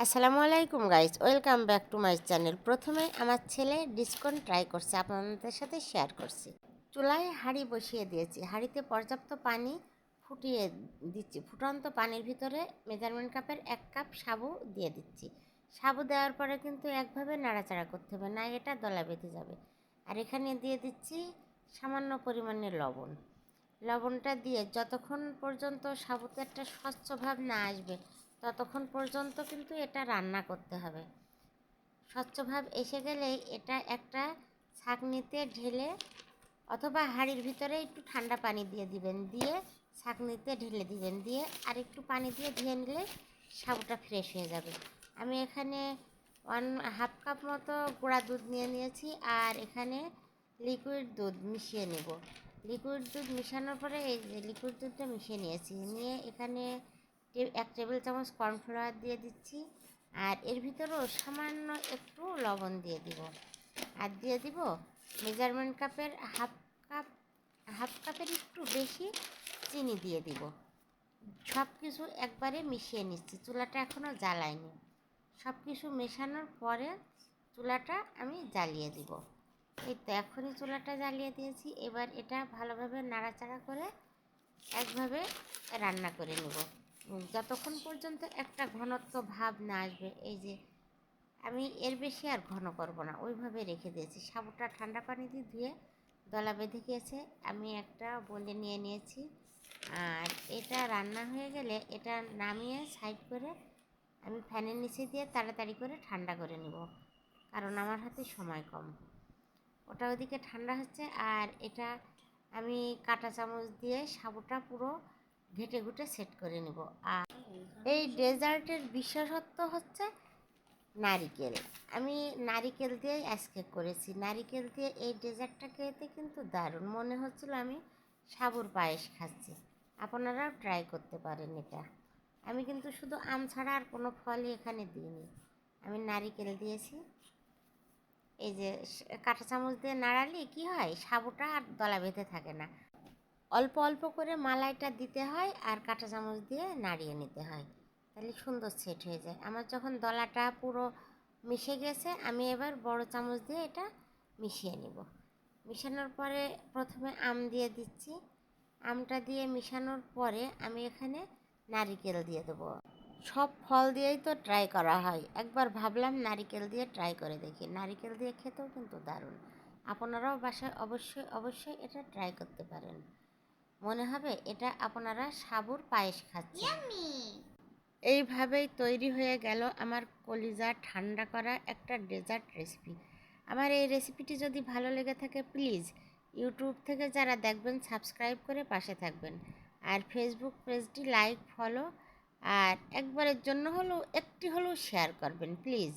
আসসালামু আলাইকুম guys welcome back to my channel প্রথমে আমার ছেলে ডিসকন ট্রাই করছে, আপনাদের সাথে শেয়ার করছি। চুলায় হাঁড়ি বসিয়ে দিয়েছি। হাঁড়িতে পর্যাপ্ত পানি ফুটিয়ে দিচ্ছি। ফুটন্ত পানির ভিতরে মেজারমেন্ট কাপের এক কাপ সাবু দিয়ে দিচ্ছি। সাবু দেওয়ার পরে কিন্তু একভাবে নাড়াচাড়া করতে হবে, না এটা দলা বেঁধে যাবে। আর এখানে দিয়ে দিচ্ছি সামান্য পরিমাণে লবণ। লবণটা দিয়ে যতক্ষণ পর্যন্ত সাবুতে একটা স্বচ্ছ ভাব না আসবে ততক্ষণ পর্যন্ত কিন্তু এটা রান্না করতে হবে। স্বচ্ছ ভাব এসে গেলেই এটা একটা ছাঁকনিতে ঢেলে অথবা হাঁড়ির ভিতরে একটু ঠান্ডা পানি দিয়ে দিবেন, দিয়ে ছাঁকনিতে ঢেলে দিবেন, দিয়ে আর একটু পানি দিয়ে ধুয়ে নিলে সাবুটা ফ্রেশ হয়ে যাবে। আমি এখানে ওয়ান হাফ কাপ মতো গুঁড়া দুধ নিয়ে নিয়েছি আর এখানে লিকুইড দুধ মিশিয়ে নেব। লিকুইড দুধ মিশানোর পরে এই যে লিকুইড দুধটা মিশিয়ে নিয়েছি। নিয়ে এখানে এক টেবিল চামচ কর্নফ্লাওয়ার দিয়ে দিচ্ছি। আর এর ভিতরেও সামান্য একটু লবণ দিয়ে দিব। আর দিয়ে দিব মেজারমেন্ট কাপের হাফ কাপ, হাফ কাপের একটু বেশি চিনি দিয়ে দিব। সব কিছু একবারে মিশিয়ে নিচ্ছি। চুলাটা এখনও জ্বালাইনি। সব কিছু মেশানোর পরে চুলাটা আমি জ্বালিয়ে দিব। এই তো এখনই চুলাটা জ্বালিয়ে দিয়েছি। এবার এটা ভালোভাবে নাড়াচাড়া করে একভাবে রান্না করে নেব। যতক্ষণ পর্যন্ত একটা ঘনত্ব ভাব না আসবে, এই যে আমি এর বেশি আর ঘন করব না, ওইভাবে রেখে দিয়েছি। সাবুটা ঠান্ডা পানি দিয়ে ধুয়ে দলা বেঁধে গিয়েছে, আমি একটা বলে নিয়ে নিয়েছি। আর এটা রান্না হয়ে গেলে এটা নামিয়ে সাইড করে আমি ফ্যানের নিচে দিয়ে তাড়াতাড়ি করে ঠান্ডা করে নেব, কারণ আমার হাতে সময় কম। ওটা ওদিকে ঠান্ডা হচ্ছে, আর এটা আমি কাঁটা চামচ দিয়ে সাবুটা পুরো ঘেটে ঘুটে সেট করে নেব। আর এই ডেজার্টের বিশেষত্ব হচ্ছে নারিকেল। আমি নারিকেল দিয়েই আজকে করেছি। নারিকেল দিয়ে এই ডেজার্টটা খেতে কিন্তু দারুণ। মনে হচ্ছিল আমি সাবুর পায়েস খাচ্ছি। আপনারাও ট্রাই করতে পারেন এটা। আমি কিন্তু শুধু আম ছাড়া আর কোনো ফলই এখানে দিইনি। আমি নারিকেল দিয়েছি। এই যে কাঁটা চামচ দিয়ে নাড়ালে কি হয়? সাবুটা আর দলা বেঁধে থাকে না। অল্প অল্প করে মালাইটা দিতে হয় আর কাঁটা চামচ দিয়ে নাড়িয়ে নিতে হয়। তাহলে সুন্দর সেট হয়ে যায়। আমার যখন দলাটা পুরো মিশে গেছে, আমি এবার বড় চামচ দিয়ে এটা মিশিয়ে নিব। মিশানোর পরে প্রথমে আম দিয়ে দিচ্ছি। আমটা দিয়ে মিশানোর পরে আমি এখানে নারিকেল দিয়ে দেবো। সব ফল দিয়েই তো ট্রাই করা হয়। একবার ভাবলাম নারিকেল দিয়ে ট্রাই করে দেখি। নারিকেল দিয়ে খেতেও কিন্তু দারুণ। আপনারাও বাসায় অবশ্যই অবশ্যই এটা ট্রাই করতে পারেন। মনে হবে এটা আপনারা সাবুর পায়েস খাচ্ছেন। এইভাবেই তৈরি হয়ে গেল আমার কলিজা ঠান্ডা করা একটা ডেজার্ট রেসিপি। আমার এই রেসিপিটি যদি ভালো লেগে থাকে প্লিজ ইউটিউব থেকে যারা দেখবেন সাবস্ক্রাইব করে পাশে থাকবেন। আর ফেসবুক পেজটি লাইক ফলো আর একবারের জন্য হলেও একটি হলেও শেয়ার করবেন প্লিজ।